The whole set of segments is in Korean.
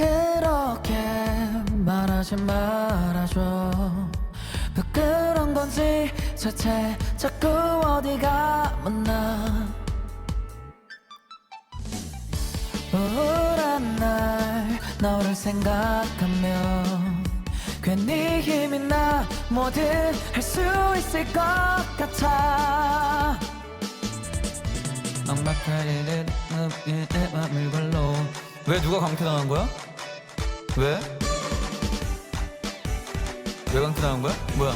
그렇게 말하지 말아줘 부끄러운 건지 대체 자꾸 어디가 맞나 우울한 날 너를 생각하면 괜히 힘이 나 뭐든 할 수 있을 것 같아 악마카리는 내 맘을 걸러 왜 누가 강퇴당한 거야? 왜? 왜 강퇴당한 거야? 뭐야?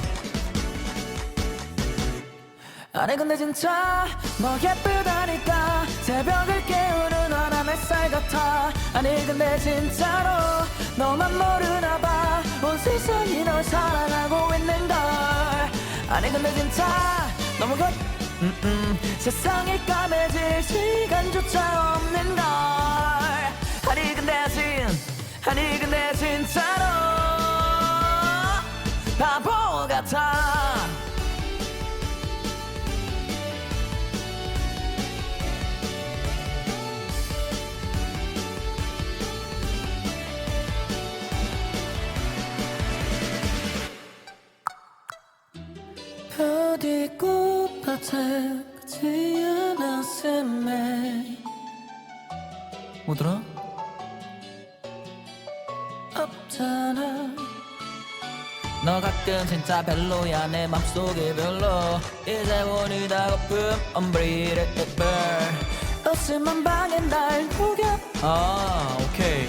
아니 근데 진짜 너 예쁘다니까 새벽을 깨우는 환한 햇살 같아 아니 근데 진짜로 너만 모르나 봐온 세상이 널 사랑하고 있는 걸 아니 근데 진짜 너무 겉 음, 음, 세상이 까매질 시간조차 없는 걸 아니 근데 진 아니 근데 진짜로 바보 같아 부디 꽃밭에 그지 않았음에 뭐더라? 없잖아. 너 가끔 진짜 별로야 내 맘속에 별로. 이제 원이 다 거품 Unbreathable. 방에 날 녹여 아 오케이.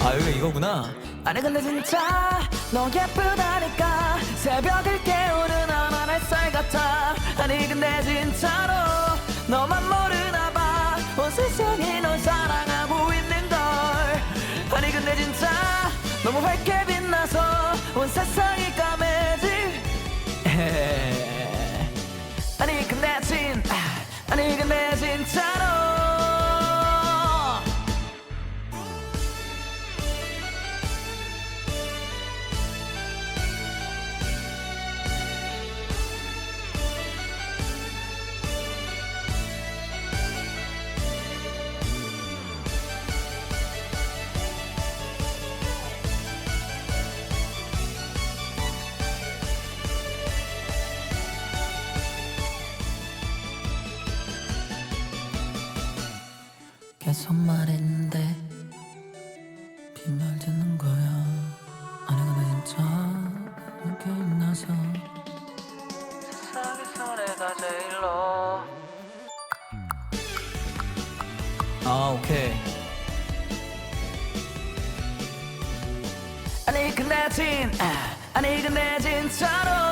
아 여기 이거구나. 아니 근데 진짜 너 예쁘다니까. 새벽을 깨우는 환한 햇살 같아. 아니 근데 진짜로 너만 모 너무 밝게 빛나서 온 세상이 까매 계속 말했는데 빈말 듣는 거야. 아니 근데 진짜 이렇게 나서. 세상에서 내가 제일로. 아 오케이. 아니 근데 진 아, 아니 근데 진짜로